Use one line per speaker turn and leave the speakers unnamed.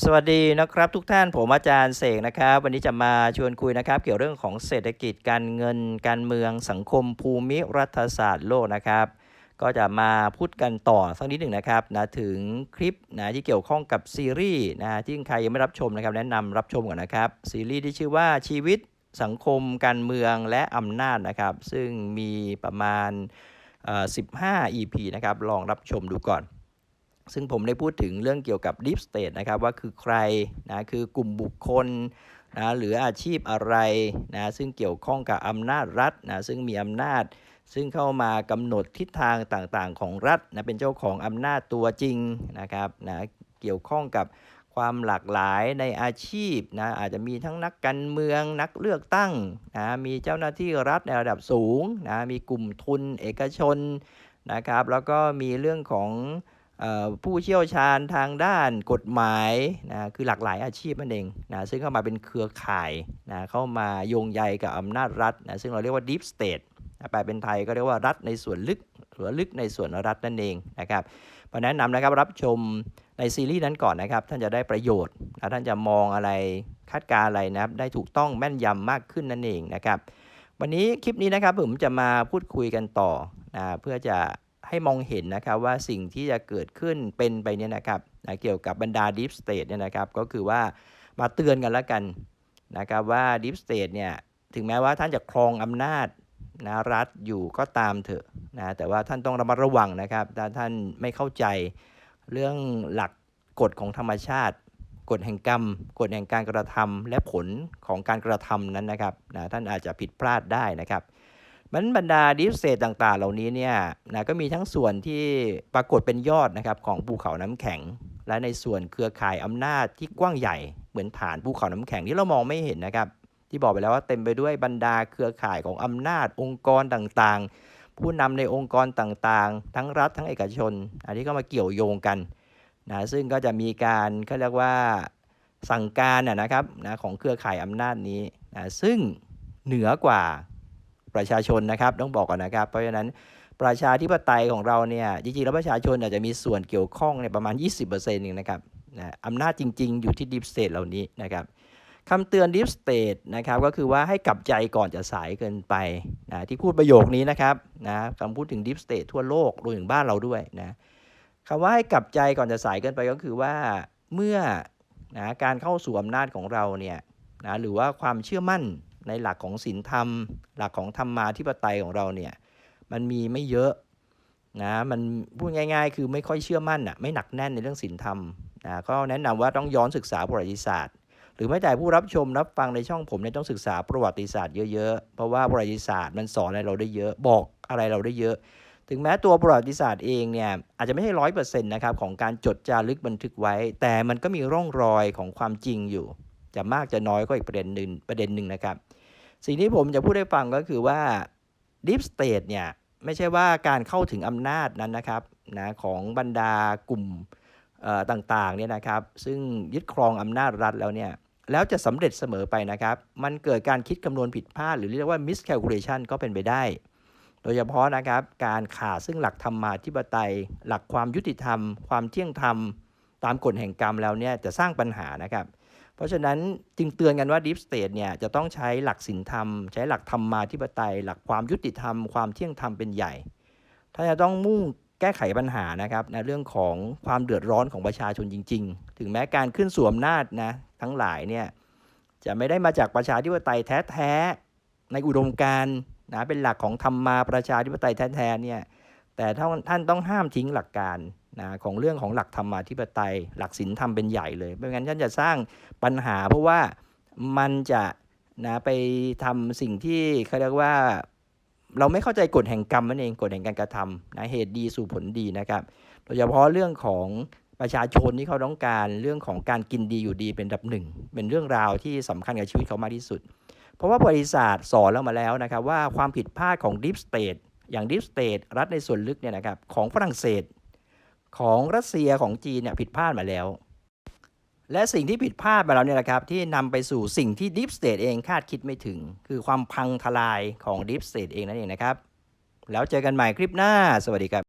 สวัสดีนะครับทุกท่านผมอาจารย์เสกนะครับ วันนี้จะมาชวนคุยนะครับ เกี่ยวเรื่องของเศรษฐกิจการเงิน การเมืองสังคมภูมิรัฐศาสตร์โลกนะครับ ก็จะมาพูดกันต่อสักนิดหนึ่งนะครับนะถึงคลิปนะที่เกี่ยวข้องกับซีรีส์นะที่ใครยังไม่รับชมนะครับ แนะนำรับชมก่อนนะครับ ซีรีส์ที่ชื่อว่าชีวิตสังคม การเมืองและอำนาจนะครับ ซึ่งมีประมาณเอ่อ15 EP นะครับลองรับชมดูก่อน ซึ่งผมได้พูดถึงเรื่องเกี่ยวกับ Deep State นะครับว่าคือใครนะคือกลุ่มบุคคลนะหรืออาชีพอะไรนะซึ่งเกี่ยวข้องกับอำนาจรัฐนะซึ่งมีอำนาจ ซึ่งเข้ามากำหนดทิศทางต่างๆ ของรัฐนะเป็นเจ้าของอำนาจตัวจริงนะครับนะเกี่ยวข้องกับความหลากหลายในอาชีพนะอาจจะมีทั้งนักการเมืองนักเลือกตั้งนะมีเจ้าหน้าที่รัฐในระดับสูงนะมีกลุ่มทุนเอกชนนะครับ แล้วก็มีเรื่องของ ผู้เชี่ยวชาญทางด้านกฎหมายนะคือหลากหลายอาชีพนั่นเองนะซึ่งเข้ามาเป็นเครือข่ายนะเข้ามาโยงใยกับอำนาจรัฐนะซึ่งเราเรียกว่า deep state นะแปลเป็นไทยก็เรียกว่ารัฐในส่วนลึกหรือลึกในส่วนรัฐนั่นเองนะครับเพราะแนะนำนะครับรับชมในซีรีส์นั้นก่อนนะครับ ท่านจะได้ประโยชน์และท่านจะมองอะไรคาดการณ์อะไรนะครับ ได้ถูกต้องแม่นยำมากขึ้นนั่นเองนะครับ วันนี้คลิปนี้นะครับผมจะมาพูดคุยกันต่อนะเพื่อจะ ให้มองเห็นนะครับว่าสิ่งที่จะเกิดขึ้นเป็นไปเนี่ยนะครับนะเกี่ยวกับบรรดา Deep State เนี่ยนะครับก็คือว่ามาเตือนกันแล้วกันนะครับว่า Deep State เนี่ยถึงแม้ว่าท่านจะครองอำนาจนะรัฐอยู่ก็ตามเถอะนะแต่ว่าท่านต้องระมัดระวังนะครับถ้าท่านไม่เข้าใจเรื่องหลักกฎของธรรมชาติกฎแห่งกรรมกฎแห่งการกระทำและผลของการกระทำนั้นนะครับนะท่านอาจจะผิดพลาดได้นะครับ มันบรรดาดิฟเซตต่างๆ เหล่านี้เนี่ยนะก็มีทั้งส่วนที่ปรากฏเป็นยอดนะครับของภูเขาน้ำแข็ง และในส่วนเครือข่ายอำนาจที่กว้างใหญ่เหมือนฐานภูเขาน้ำแข็งที่เรามองไม่เห็นนะครับ ที่บอกไปแล้วว่าเต็มไปด้วยบรรดาเครือข่ายของอำนาจองค์กรต่างๆ ผู้นำในองค์กรต่างๆ ทั้งรัฐทั้งเอกชน อันนี้ก็มาเกี่ยวโยงกันนะซึ่งก็จะมีการเขาเรียกว่าสั่งการนะครับนะของเครือข่ายอำนาจนี้นะซึ่งเหนือกว่า ประชาชนนะครับต้องบอกก่อนนะครับ เพราะฉะนั้นประชาธิปไตยของเราเนี่ยจริงๆแล้วประชาชนอาจจะมีส่วนเกี่ยวข้องในประมาณ 20%เองนะครับนะอำนาจจริง ๆ อยู่ที่ Deep State เหล่านี้นะครับคำเตือน Deep State นะครับก็คือว่าให้กลับใจก่อนจะสายเกินไปนะที่พูดประโยคนี้นะครับนะคำพูดถึง Deep State ทั่วโลกรวมถึงบ้านเราด้วยนะคำว่าให้กลับใจก่อนจะสายเกินไปก็คือว่าเมื่อนะการเข้าสู่อำนาจของเราเนี่ยนะหรือว่าความเชื่อมั่น ในหลักของศีลธรรม หลักของธรรมาธิปไตยของเราเนี่ยมันมีไม่เยอะนะมันพูดง่าย ๆ คือไม่ค่อยเชื่อมั่นอะไม่หนักแน่นในเรื่องศีลธรรมนะก็แนะนำว่าต้องย้อนศึกษาประวัติศาสตร์ หรือไม่แต่ผู้รับชมรับฟังในช่องผมเนี่ยต้องศึกษาประวัติศาสตร์เยอะๆเพราะว่าประวัติศาสตร์มันสอนอะไรเราได้เยอะ บอกอะไรเราได้เยอะ ถึงแม้ตัวประวัติศาสตร์เองเนี่ยอาจจะไม่ใช่ร้อยเปอร์เซ็นต์นะครับของการจดจารึกบันทึกไว้ แต่มันก็มีร่องรอยของความจริงอยู่ จะมากจะน้อยก็อีกประเด็นหนึ่งประเด็นหนึ่งนะครับ สิ่งที่ผมจะพูดให้ฟังก็คือว่า Deep State เนี่ยไม่ใช่ว่าการเข้าถึงอำนาจนั้นนะครับนะของบรรดากลุ่มต่างๆเนี่ยนะครับ ซึ่งยึดครองอำนาจรัฐแล้วเนี่ยแล้วจะสำเร็จเสมอไปนะครับ มันเกิดการคิดคำนวณผิดพลาด หรือเรียกว่า miscalculation ก็เป็นไปได้ โดยเฉพาะนะครับการขาดซึ่งหลักธรรมาธิปไตย หลักความยุติธรรม ความเที่ยงธรรม ตามกฎแห่งกรรมแล้วเนี่ยจะสร้างปัญหานะครับเราะฉะนั้นจึงเตือนกันว่า Deep State เนี่ยจะต้องใช้หลักศีลธรรม ใช้หลักธรรมมาธิปไตย หลักความยุติธรรม ความเที่ยงธรรมเป็นใหญ่ ถ้าจะต้องมุ่งแก้ไขปัญหานะครับในเรื่องของความเดือดร้อนของประชาชนจริง ๆ ถึงแม้การขึ้นสู่อำนาจนะทั้งหลายเนี่ยจะไม่ได้มาจากประชาธิปไตยแท้ๆในอุดมการนะเป็นหลักของธรรมมาประชาธิปไตยแท้ๆเนี่ยแต่ท่านต้องห้ามทิ้งหลักการ นะของเรื่องของหลักธรรมาธิปไตย หลักศีลธรรมเป็นใหญ่เลยไม่งั้นท่านจะสร้างปัญหา เพราะว่ามันจะนะไปทำสิ่งที่เขาเรียกว่าเราไม่เข้าใจกฎแห่งกรรมนั่นเองกฎแห่งการกระทำนะเหตุดีสู่ผลดีนะครับโดยเฉพาะเรื่องของประชาชนที่เขาต้องการเรื่องของการกินดีอยู่ดีเป็นดับหนึ่งเป็นเรื่องราวที่สำคัญกับชีวิตเขามากที่สุด เพราะว่าบริษัทสอนเรามาแล้วนะครับว่าความผิดพลาดของ Deep State อย่าง Deep State รัฐในส่วนลึกเนี่ยนะครับของฝรั่งเศส ของรัสเซียของจีนเนี่ยผิดพลาดมาแล้ว และสิ่งที่ผิดพลาดมาแล้วเนี่ยนะครับที่นำไปสู่สิ่งที่ดิฟสเตทเองคาดคิดไม่ถึง คือความพังทลายของดิฟสเตทเองนั่นเองนะครับ แล้วเจอกันใหม่คลิปหน้า สวัสดีครับ